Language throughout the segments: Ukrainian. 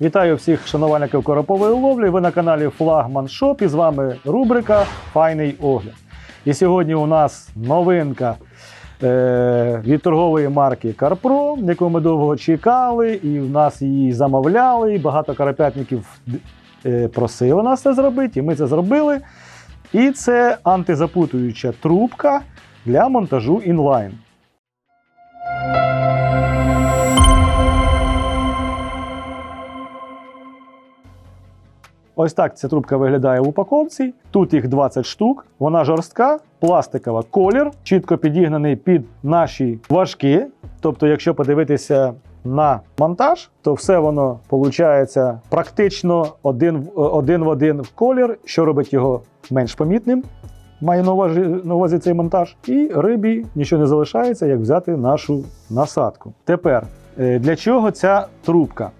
Вітаю всіх шанувальників коропової ловлі. Ви на каналі Флагман Шоп і з вами рубрика Файний огляд. І сьогодні у нас новинка е, від торгової марки Карпро, яку ми довго чекали, і в нас її замовляли. І багато карапятників е, просили нас це зробити, і ми це зробили. І це антизапутуюча трубка для монтажу інлайн. Ось так ця трубка виглядає в упаковці. Тут їх 20 штук. Вона жорстка, пластикова колір, чітко підігнаний під наші важки. Тобто, якщо подивитися на монтаж, то все воно виходить практично один, в- один в один в колір, що робить його менш помітним. Маю на увазі, на увазі цей монтаж. І рибі нічого не залишається, як взяти нашу насадку. Тепер, е, для чого ця трубка?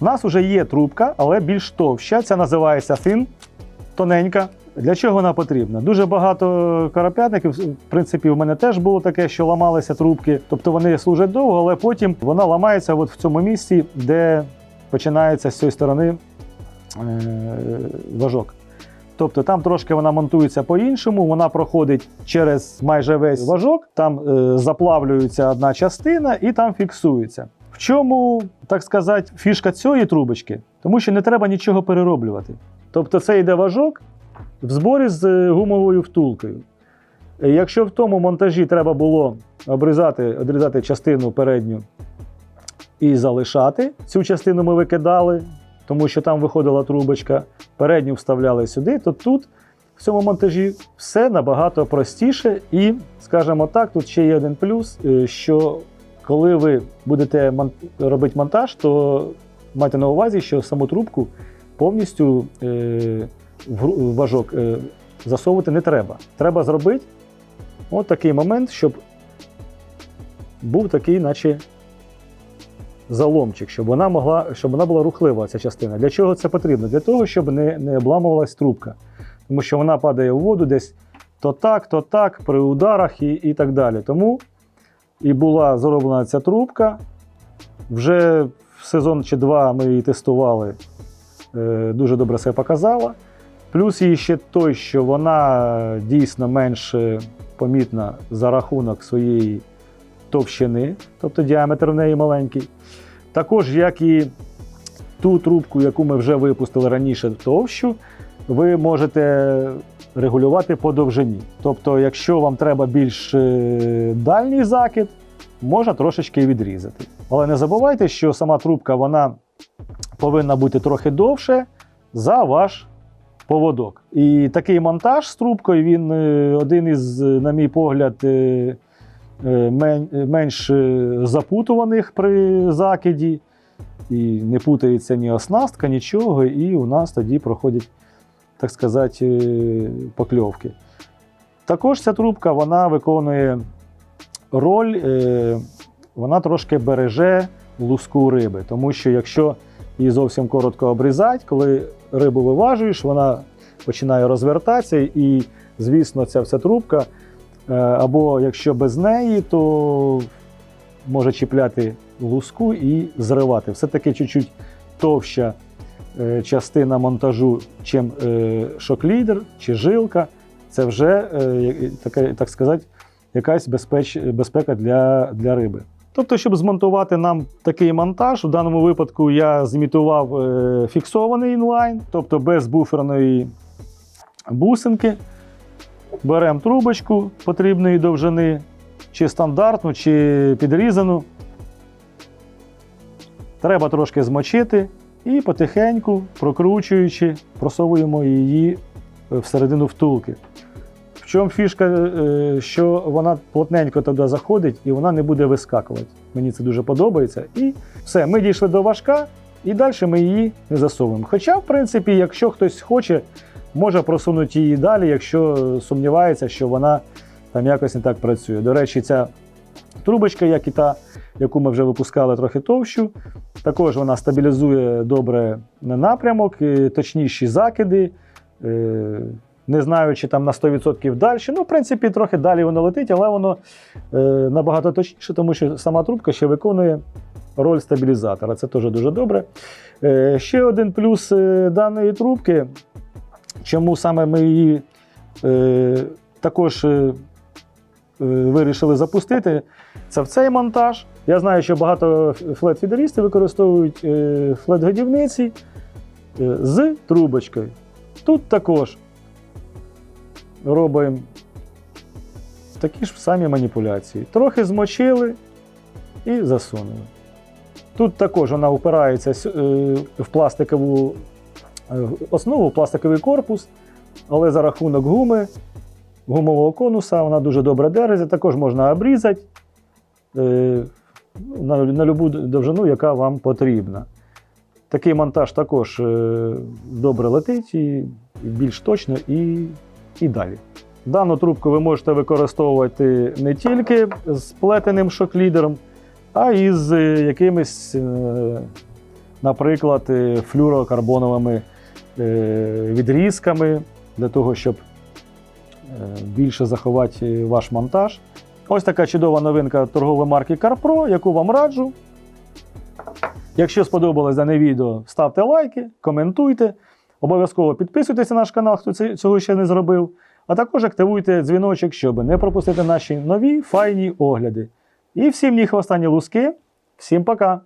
У нас вже є трубка, але більш товща. Ця називається тhin, тоненька. Для чого вона потрібна? Дуже багато карапятників, в принципі, в мене теж було таке, що ламалися трубки. Тобто вони служать довго, але потім вона ламається от в цьому місці, де починається з цієї сторони е, важок. Тобто там трошки вона монтується по-іншому, вона проходить через майже весь важок, там е, заплавлюється одна частина і там фіксується. В чому, так сказати, фішка цієї трубочки? Тому що не треба нічого перероблювати. Тобто це йде важок в зборі з е, гумовою втулкою. Е, Якщо в тому монтажі треба було обрізати, одрізати частину передню і залишати, цю частину ми викидали, тому що там виходила трубочка, передню вставляли сюди, то тут в цьому монтажі все набагато простіше. І, скажімо так, тут ще є один плюс, е, що коли ви будете робити монтаж, то майте на увазі, що саму трубку повністю е, в важок е, засовувати не треба. Треба зробити от такий момент, щоб був такий, наче заломчик, щоб вона могла, щоб вона була рухлива, ця частина. Для чого це потрібно? Для того, щоб не, не обламувалась трубка. Тому що вона падає в воду десь то так, то так, при ударах і, і так далі. Тому і була зроблена ця трубка. Вже в сезон чи два ми її тестували, е, дуже добре себе показала. Плюс її ще той, що вона дійсно менш е, помітна за рахунок своєї товщини, тобто діаметр в неї маленький. Також, як і ту трубку, яку ми вже випустили раніше товщу, ви можете регулювати по довжині. Тобто, якщо вам треба більш е, дальній закид, можна трошечки відрізати. Але не забувайте, що сама трубка вона повинна бути трохи довше за ваш поводок. І такий монтаж з трубкою він е, один із, на мій погляд, е, мен- менш запутуваних при закиді. І не путається ні оснастка, нічого, і у нас тоді проходять, так сказати, е, покльовки. Також ця трубка вона виконує роль, е, вона трошки береже луску риби. Тому що якщо її зовсім коротко обрізати, коли рибу виважуєш, вона починає розвертатися, і, звісно, ця вся трубка, е, або якщо без неї, то може чіпляти луску і зривати. Все-таки чуть-чуть товща частина монтажу, чим е, шоклідер чи жилка. Це вже е, така, так сказати, якась безпеч, безпека для, для риби. Тобто, щоб змонтувати нам такий монтаж, у даному випадку я зімітував е, фіксований інлайн, тобто без буферної бусинки. Беремо трубочку потрібної довжини, чи стандартну, чи підрізану. Треба трошки змочити і потихеньку, прокручуючи, просовуємо її всередину втулки. В чому фішка, е, що вона плотненько туди заходить і вона не буде вискакувати. Мені це дуже подобається. І все, ми дійшли до важка, і далі ми її не засовуємо. Хоча, в принципі, якщо хтось хоче, може просунути її далі, якщо сумнівається, що вона там якось не так працює. До речі, ця трубочка, як і та, яку ми вже випускали трохи товщу, також вона стабілізує добре напрямок, е, точніші закиди. е, Не знаю, чи там на 100% далі. Ну, в принципі, трохи далі воно летить, але воно е, набагато точніше, тому що сама трубка ще виконує роль стабілізатора. Це теж дуже добре. Ще один плюс даної трубки, чому саме ми її також вирішили запустити, це в цей монтаж. Я знаю, що багато флет-фідерістів використовують е, флет-годівниці е, з трубочкою. Тут також робимо такі ж самі маніпуляції. Трохи змочили і засунули. Тут також вона впирається е, в пластикову основу, в пластиковий корпус, але за рахунок гуми, гумового конуса, вона дуже добре держиться. Також можна обрізати на, на любу довжину, яка вам потрібна. Такий монтаж також е, добре летить і, більш точно і, і далі. Дану трубку ви можете використовувати не тільки з плетеним шоклідером, а і з е, якимись, е, наприклад, флюрокарбоновими відрізками для того, щоб більше заховати ваш монтаж. Ось така чудова новинка торгової марки CarPro, яку вам раджу. Якщо сподобалось дане відео, ставте лайки, коментуйте. Обов'язково підписуйтесь на наш канал, хто цього ще не зробив. А також активуйте дзвіночок, щоб не пропустити наші нові файні огляди. І всім в останні луски. Всім пока!